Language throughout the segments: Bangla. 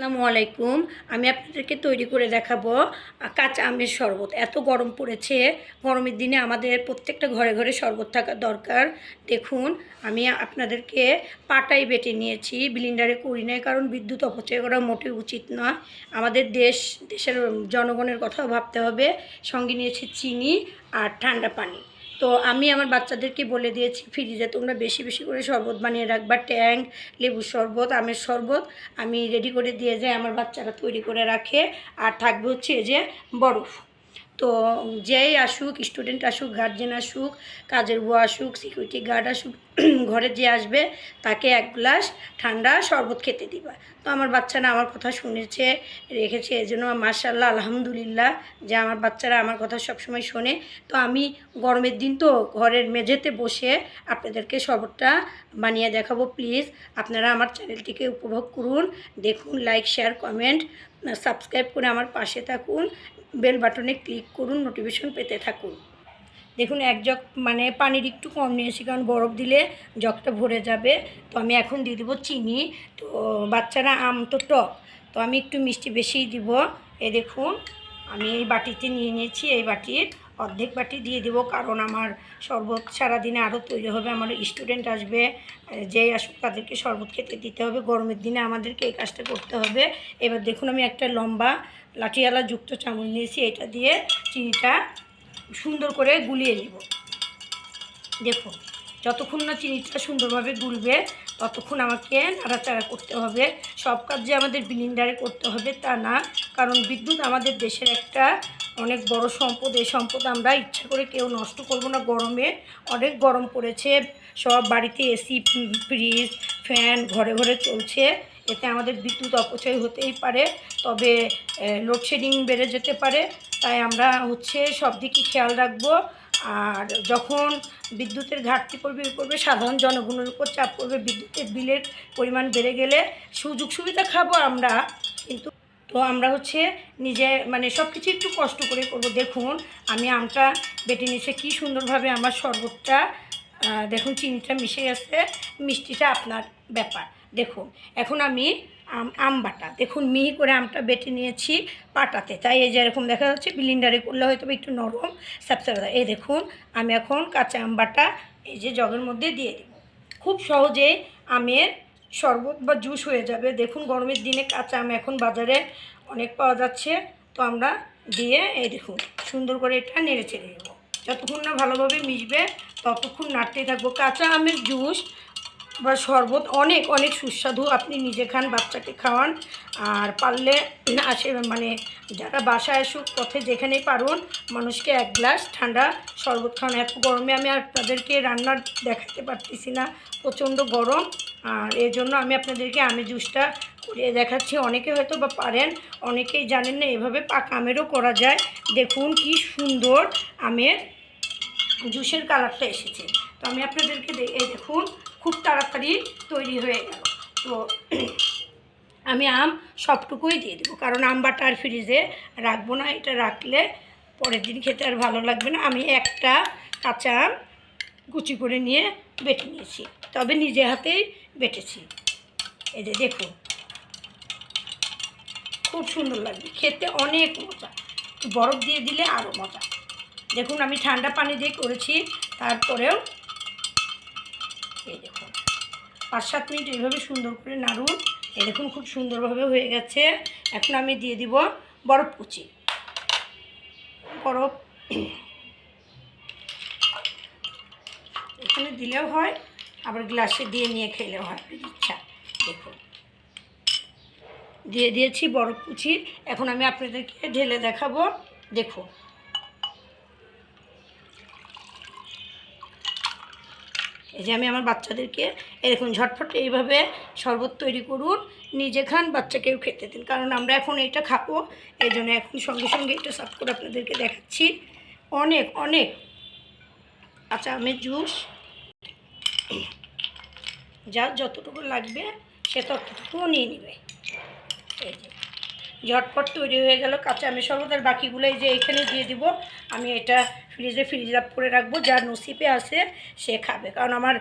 আসসালামু আলাইকুম। আমি আপনাদেরকে তৈরি করে দেখাবো কাঁচা আমের শরবত। এত গরম পড়েছে, গরমের দিনে আমাদের প্রত্যেকটা ঘরে ঘরে শরবত থাকা দরকার। দেখুন, আমি আপনাদেরকে পাটাই বেটে নিয়েছি, ব্লিন্ডারে করি নাই, কারণ বিদ্যুৎ অপচয় করা মোটেও উচিত নয় আমাদের দেশ, দেশের জনগণের কথাও ভাবতে হবে। সঙ্গে নিয়েছি চিনি আর ঠান্ডা পানি। তো আমি আমার বাচ্চাদেরকে বলে দিয়েছি, ফ্রিজে তোমরা বেশি বেশি করে শরবত বানিয়ে রাখবা, ট্যাং, লেবুর শরবত, আমের শরবত, আমি রেডি করে দিয়ে যাই, আমার বাচ্চারা তৈরি করে রাখে, আর থাকবে হচ্ছে যে বরফ। তো যেই আসুক স্টুডেন্ট আসুক গার্জেন আসুক, কাজের বুয়া আসুক সিকিউরিটি গার্ড আসুক, ঘরে যে আসবে তাকে এক গ্লাস ঠান্ডা শরবত খেতে দিবা। তো আমার বাচ্চারা আমার কথা শুনেছে, রেখেছে এই জন্য মার্শাল্লাহ আলহামদুলিল্লাহ যে আমার বাচ্চারা আমার কথা সবসময় শোনে। তো আমি গরমের দিন তো ঘরের মেঝেতে বসে আপনাদেরকে শরবতটা বানিয়ে দেখাবো প্লিজ আপনারা আমার চ্যানেলটিকে উপভোগ করুন, দেখুন লাইক শেয়ার কমেন্ট সাবস্ক্রাইব করে আমার পাশে থাকুন বেল বাটনে ক্লিক করুন নোটিফিকেশন পেতে থাকুন। দেখুন, এক জগ মানে পানির একটু কম নিয়েছি, কারণ বরফ দিলে জগটা ভরে যাবে। তো আমি এখন দিয়ে দেবো চিনি। তো বাচ্চারা আম তো টক, তো আমি একটু মিষ্টি বেশিই দিব। এ দেখুন। আমি এই বাটিতে নিয়ে নিয়েছি, এই বাটির অর্ধেক বাটি দিয়ে দেবো, কারণ আমার শরবত সারাদিনে আরও তৈরি হবে, আমার স্টুডেন্ট আসবে, যেই আসুক তাদেরকে শরবত খেতে দিতে হবে, গরমের দিনে আমাদেরকে এই কাজটা করতে হবে। এবার দেখুন, আমি একটা লম্বা লাঠিয়ালা যুক্ত চামচ নিয়েছি, এটা দিয়ে চিনিটা সুন্দর করে গুলিয়ে নিব। দেখুন, যতক্ষণ না চিনিটা সুন্দরভাবে গুলবে ততক্ষণ আমাকে নাড়াচাড়া করতে হবে। সব কাজ যে আমাদের বিলিন্ডারে করতে হবে তা না, কারণ বিদ্যুৎ আমাদের দেশের একটা অনেক বড় সম্পদ। এই সম্পদ আমরা ইচ্ছা করে কেউ নষ্ট করব না। গরমে অনেক গরম পড়েছে, সব বাড়িতে এসি ফ্রিজ ফ্যান ঘরে ঘরে চলছে। এতে আমাদের বিদ্যুৎ অপচয় হতেই পারে, তবে লোডশেডিং বেড়ে যেতে পারে। তাই আমরা হচ্ছে সব দিকই খেয়াল রাখব। আর যখন বিদ্যুতের ঘাটতি পড়বে পড়বে, সাধারণ জনগণের উপর চাপ পড়বে, বিদ্যুতের বিলের পরিমাণ বেড়ে গেলে সুযোগ সুবিধা খাব আমরা। কিন্তু তো আমরা হচ্ছে নিজে মানে সব কিছু একটু কষ্ট করে করব। দেখুন, আমি আমটা বেটে নিয়েছে, কী সুন্দরভাবে আমার শরবতটা দেখুন, চিনিটা মিশে গেছে। মিষ্টিটা আপনার ব্যাপার। দেখুন, এখন আমি আম আম বাটা, দেখুন মিহি করে আমটা বেটে নিয়েছি পাটাতে। তাই এই যে এরকম দেখা যাচ্ছে বিলিন্ডারে করলে হয়তো একটু নরম স্যাপস্যাপা এই দেখুন, আমি এখন কাঁচা আম বাটা এই যে জগের মধ্যে দিয়ে দেব। খুব সহজেই আমের শরবত বা জুস হয়ে যাবে। দেখুন, গরমের দিনে কাঁচা আম এখন বাজারে অনেক পাওয়া যাচ্ছে। তো আমরা দিয়ে এই দেখুন, সুন্দর করে এটা নেড়ে চেড়ে দেবো যতক্ষণ না ভালোভাবে মিশবে, ততক্ষণ নাড়তেই থাকব। কাঁচা আমের জুস বা শরবত অনেক অনেক সুস্বাদু। আপনি নিজে খান, বাচ্চাকে খাওয়ান। আর পারলে আসে মানে যারা বাসায় আসুক, পথে যেখানেই পারুন, মানুষকে এক গ্লাস ঠান্ডা শরবত খাওয়ান। এত গরমে আমি আপনাদেরকে রান্নার দেখাতে পারতেছি না। প্রচণ্ড গরম। আর এর জন্য আমি আপনাদেরকে আমি জুসটা করিয়ে দেখাচ্ছি। অনেকে হয়তো বা পারেন, অনেকেই জানেন না, এভাবে পাকা আমেরও করা যায়। দেখুন কি সুন্দর আমের জুসের কালারটা এসেছে। তো আমি আপনাদেরকে এই দেখুন খুব তাড়াতাড়ি তৈরি হয়ে গেল। তো আমি আম সবটুকুই দিয়ে দেবো, কারণ আম বাটা আর ফ্রিজে রাখব না, এটা রাখলে পরের দিন খেতে আর ভালো লাগবে না। আমি একটা কাঁচা আম কুচি করে নিয়ে বেটে নিয়েছি, তবে নিজে হাতেই বেটেছি। এই যে দেখুন, খুব সুন্দর লাগবে, খেতে অনেক মজা বরফ দিয়ে দিলে আরও মজা। দেখুন, আমি ঠান্ডা পানি দিয়ে করেছি, তারপরেও এই দেখুন। পাঁচ সাত মিনিট এইভাবে সুন্দর করে নাড়ুন। এই দেখুন, খুব সুন্দরভাবে হয়ে গেছে। এখন আমি দিয়ে দিব বরফ কুচি। বরফ এখানে দিলেও হয়, আবার গ্লাসে দিয়ে নিয়ে খেলেও হয় ইচ্ছা। দেখুন। দিয়ে দিয়েছি বরফ কুচি। এখন আমি আপনাদেরকে ঢেলে দেখাবো। দেখুন। এই যে আমি আমার বাচ্চাদেরকে এরকম ঝটফট এইভাবে শরবত তৈরি করুন, নিজে খান, বাচ্চাকেও খেতে দিন। কারণ আমরা এখন এটা খাব, এই জন্য এখন সঙ্গে সঙ্গে এটা সার্ভ করে আপনাদেরকে দেখাচ্ছি। অনেক অনেক আচ্ছা আমের জুস। যার যতটুকু লাগবে সে ততটুকুও নিয়ে নেবে। এই যে তৈরি হয়ে গেল কাঁচা আমের শরবত। বাকিগুলো এই যে এখানে দিয়ে দিব। আমি এটা ফ্রিজে ফ্রিজ আপ করে রাখব, যার নসিপে আসে সে খাবে। কারণ আমার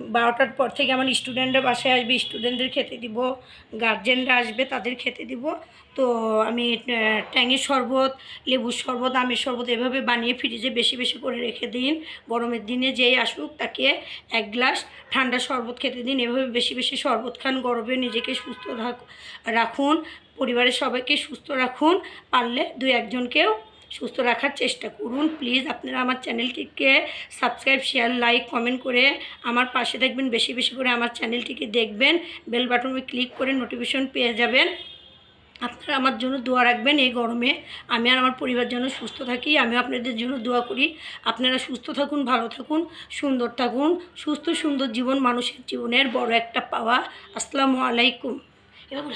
বারোটার পর থেকে আমার স্টুডেন্টরা বাসায় আসবে, স্টুডেন্টদের খেতে দিব, গার্জেনরা আসবে, তাদের খেতে দিব। তো আমি ট্যাঙের শরবত, লেবুর শরবত, আমের শরবত এভাবে বানিয়ে ফ্রিজে বেশি বেশি করে রেখে দিন। গরমের দিনে যেই আসুক তাকে এক গ্লাস ঠান্ডা শরবত খেতে দিন। এভাবে বেশি বেশি শরবত খান, গরমে নিজেকে সুস্থ রাখ- রাখুন, পরিবারের সবাইকে সুস্থ রাখুন। পারলে দু একজনকেও সুস্থ রাখার চেষ্টা করুন। প্লিজ আপনারা আমার চ্যানেলটিকে সাবস্ক্রাইব শেয়ার লাইক কমেন্ট করে আমার পাশে থাকবেন বেশি বেশি করে আমার চ্যানেলটিকে দেখবেন। বেল বাটনে ক্লিক করে নোটিফিকেশন পেয়ে যাবেন। আপনারা আমার জন্য দোয়া রাখবেন এই গরমে। আমি আর আমার পরিবার যেন সুস্থ থাকি। আমি আপনাদের জন্য দোয়া করি। আপনারা সুস্থ থাকুন, ভালো থাকুন, সুন্দর থাকুন। সুস্থ, সুন্দর জীবন, মানুষের জীবনের বড় একটা পাওয়া। আসসালামু আলাইকুম। এবার